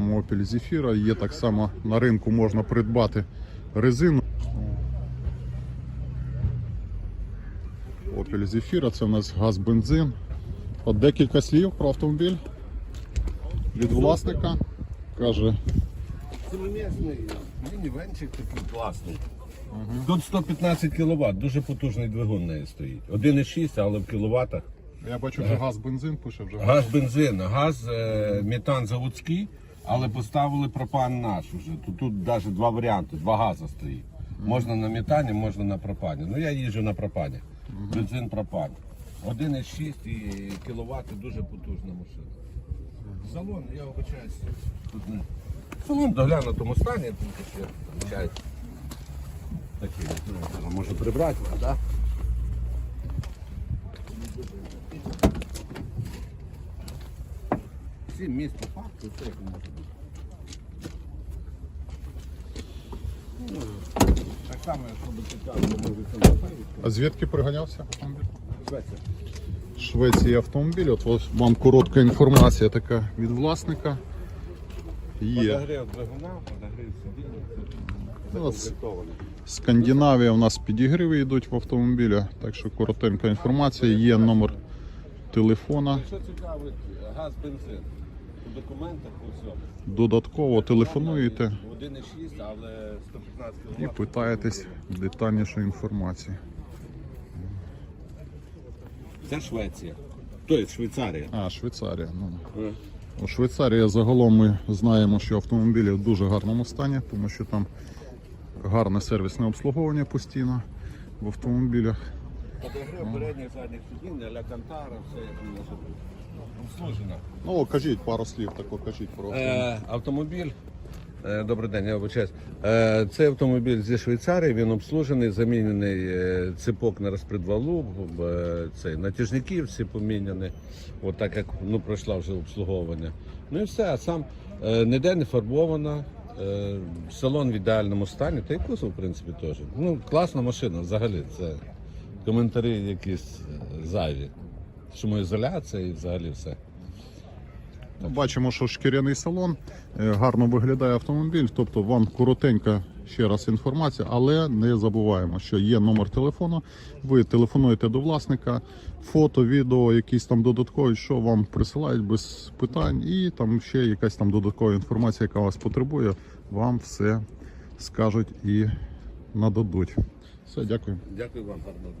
само Opel Zafira, є так само на ринку можна придбати резину. Opel Zafira, це у нас газ-бензин. От декілька слів про автомобіль від власника. Каже, Сімимісний мінівенчик такий класний. Тут 115 кВт, дуже потужний двигун неї стоїть. 1,6, але в кіловатах. я бачу, вже газ-бензин пише вже. Газ бензин, газ е, метан заводський, але поставили пропан наш уже. Тут, тут навіть два варіанти, два гази стоїть. Можна на метані, можна на пропані. Ну я їжджу на пропані. Бензин пропан. 1,6 і кіловати дуже потужна машина. Салон, я. Тут не. Салон в доглянутому стані, тут ще вибачаюсь. Такий, ну, може прибрати, так? Да? Сім місць по факту, це як може бути. Ну, Так само, якщо би цікаво, може це. А звідки приганявся? Швеція. Швеції автомобіль. От ось вам коротка інформація така від власника. Є. Подогрів двигуна, подогрів сидіння. Це Ну. Скандинавія у нас підігриви йдуть в автомобілі, так що коротенька інформація. Є номер телефона. Якщо цікавить, газ, бензин. Документах всьому. Додатково телефонуєте 1,6, але 115 і питаєтесь детальнішу інформацію. Це Швеція. Тобто Швейцарія. А, Швейцарія. Ну. У Швейцарії загалом ми знаємо, що автомобілі в дуже гарному стані, тому що там гарне сервісне обслуговування постійно в автомобілях. Подогрів передніх задніх сидінь, ля Кантара, все як воно. Обслужено. Ну, кажіть пару слів, тако кажіть про автомобіль. Е, автомобіль. е, Добрий день, я вибачаюсь. Е, Цей автомобіль зі Швейцарії, він обслужений, замінений е, ципок на розпредвалу, е, цей, натяжники всі поміняні, от так як ну, пройшла вже обслуговування. Ну і все, а сам е, ніде не фарбовано, е, салон в ідеальному стані, та й кузов, в принципі, теж. Ну, класна машина взагалі. Це коментарі якісь е, зайві. Шумоізоляція і взагалі все. Бачимо, що шкіряний салон, е, гарно виглядає автомобіль, тобто вам коротенька ще раз інформація, але не забуваємо, що є номер телефону. Ви телефонуєте до власника, фото, відео, якісь там додаткові, що вам присилають без питань, і там ще якась там додаткова інформація, яка вас потребує, вам все скажуть і нададуть. Все, дякую. Дякую вам, гарного.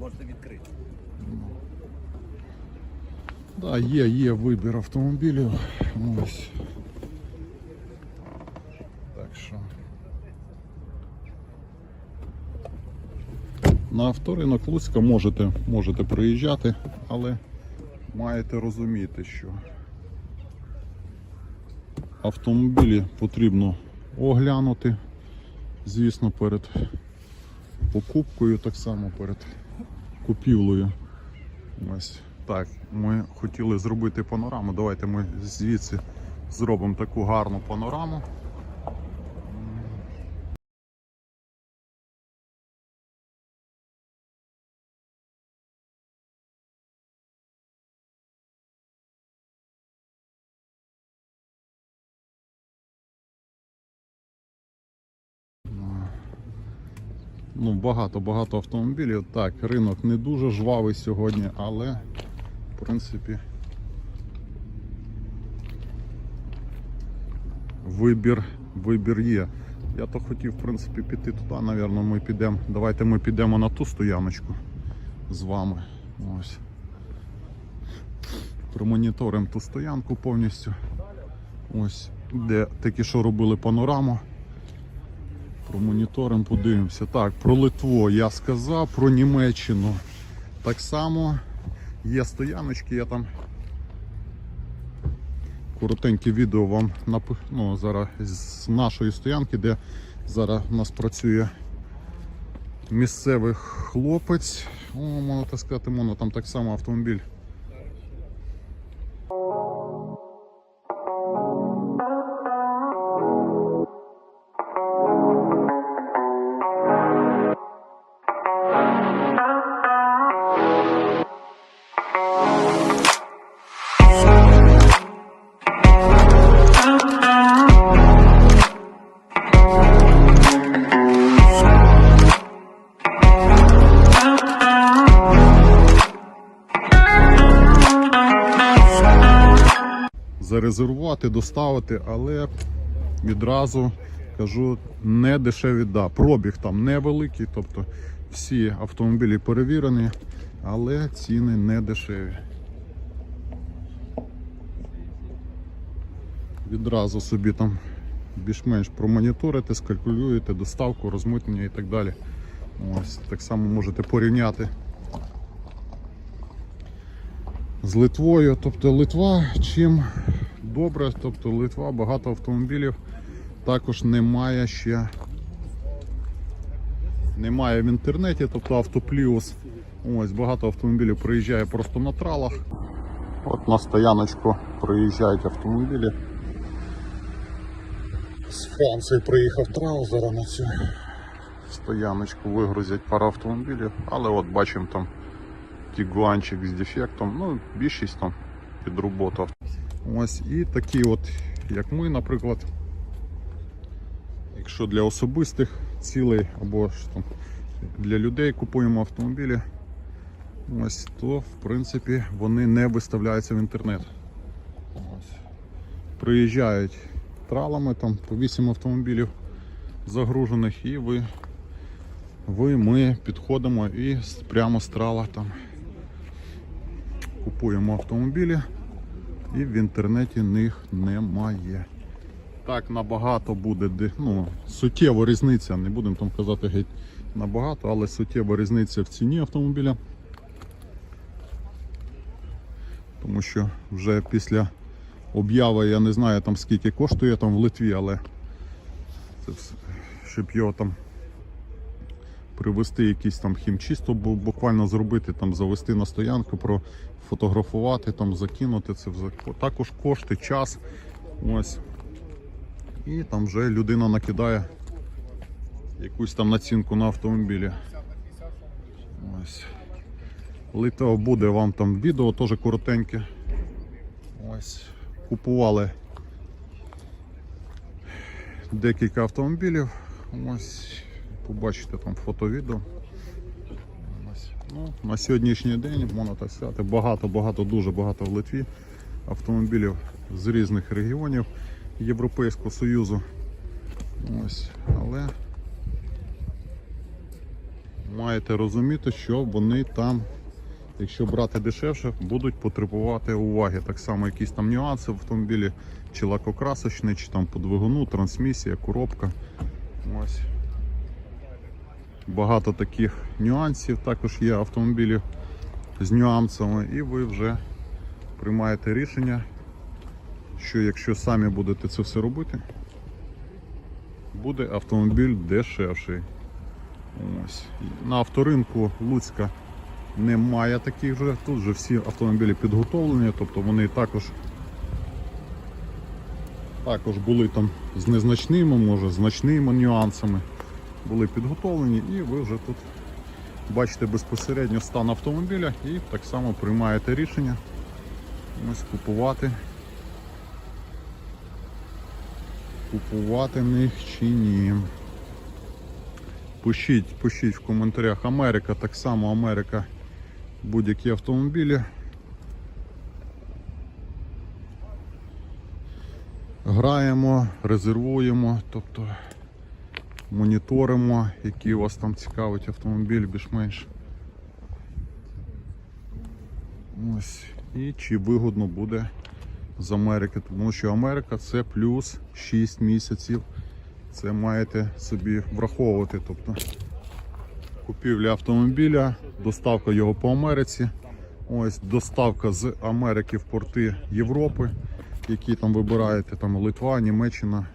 Можете відкрити. Да, є, є вибір автомобілів. Ось. Так що. На авторинок Луцька можете, можете приїжджати, але маєте розуміти, що автомобілі потрібно оглянути, звісно, перед покупкою, так само перед купівлею. Ось так, ми хотіли зробити панораму. Давайте ми звідси зробимо таку гарну панораму. Ну, багато-багато автомобілів. Так, ринок не дуже жвавий сьогодні, але в принципі вибір, вибір є. Я то хотів, в принципі, піти туди, напевно, ми підемо. Давайте ми підемо на ту стояночку з вами. Ось. Промоніторимо ту стоянку повністю. Ось, де такі, що робили панораму. Промоніторимо, подивимося. Так, про Литву я сказав, про Німеччину. Так само є стояночки, я там коротеньке відео вам напи... ну, зараз з нашої стоянки, де зараз у нас працює місцевий хлопець. О, можна так сказати, можна там так само автомобіль. Зарезервувати, доставити, але відразу кажу, не дешеві, да. Пробіг там невеликий, тобто всі автомобілі перевірені, але ціни не дешеві. Відразу собі там більш-менш промоніторите, скалькулюєте доставку, розмитнення і так далі. Ось так само можете порівняти з Литвою. Тобто Литва чим добре, тобто Литва багато автомобілів також немає ще. Немає в інтернеті, тобто автоплюс. Ось багато автомобілів приїжджає просто на тралах. От на стояночку приїжджають автомобілі. З Франції приїхав трал, на цю стояночку вигрузять пару автомобілів, але от бачимо там тігуанчик з дефектом, ну більшість там під роботу. Ось і такі от, як ми, наприклад, якщо для особистих цілей або ж там для людей купуємо автомобілі, ось то в принципі вони не виставляються в інтернет. Ось. Приїжджають тралами, там по 8 автомобілів загружених, і ви, ви ми підходимо і прямо з трала там купуємо автомобілі, і в інтернеті них немає. Так набагато буде ну, суттєва різниця, не будемо там казати геть набагато, але суттєва різниця в ціні автомобіля. Тому що вже після об'яви я не знаю там скільки коштує там в Литві, але це вс- щоб його там привезти якийсь там хімчисто бу- буквально зробити, там завести на стоянку, профотографувати, там закинути це також кошти, час. Ось. І там вже людина накидає якусь там націнку на автомобілі. Ось. Литва буде вам там відео теж коротеньке. Ось. Купували декілька автомобілів. Ось. Побачите там фото-відео. Ну, на сьогоднішній день, можна так сказати, багато-багато, дуже багато в Литві автомобілів з різних регіонів Європейського Союзу. Ось. Але маєте розуміти, що вони там, якщо брати дешевше, будуть потребувати уваги. Так само якісь там нюанси в автомобілі, чи лакокрасочний, чи там по двигуну, трансмісія, коробка. Ось. Багато таких нюансів також є автомобілів з нюансами, і ви вже приймаєте рішення, що якщо самі будете це все робити, буде автомобіль дешевший. Ось. На авторинку Луцька немає таких вже. Тут вже всі автомобілі підготовлені, тобто вони також, також були там з незначними, може, значними нюансами. Були підготовлені і ви вже тут бачите безпосередньо стан автомобіля і так само приймаєте рішення ось купувати. Купувати них чи ні. Пишіть, пишіть в коментарях Америка, так само Америка, будь-які автомобілі. Граємо, резервуємо, тобто моніторимо, який у вас там цікавить автомобіль більш-менш. Ось. І чи вигодно буде з Америки, тому що Америка це плюс 6 місяців. Це маєте собі враховувати. Тобто купівля автомобіля, доставка його по Америці. Ось доставка з Америки в порти Європи, які там вибираєте, там Литва, Німеччина,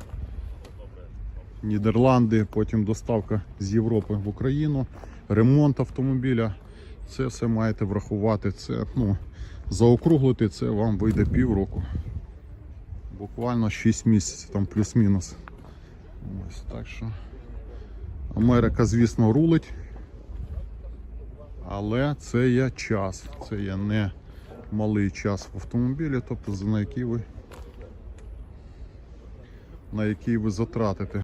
Нідерланди, потім доставка з Європи в Україну, ремонт автомобіля. Це все маєте врахувати. Це ну, заокруглити, це вам вийде півроку. Буквально 6 місяців, там плюс-мінус. Ось так що. Америка, звісно, рулить. Але це є час. Це є не малий час в автомобілі, тобто на який ви на який ви затратите.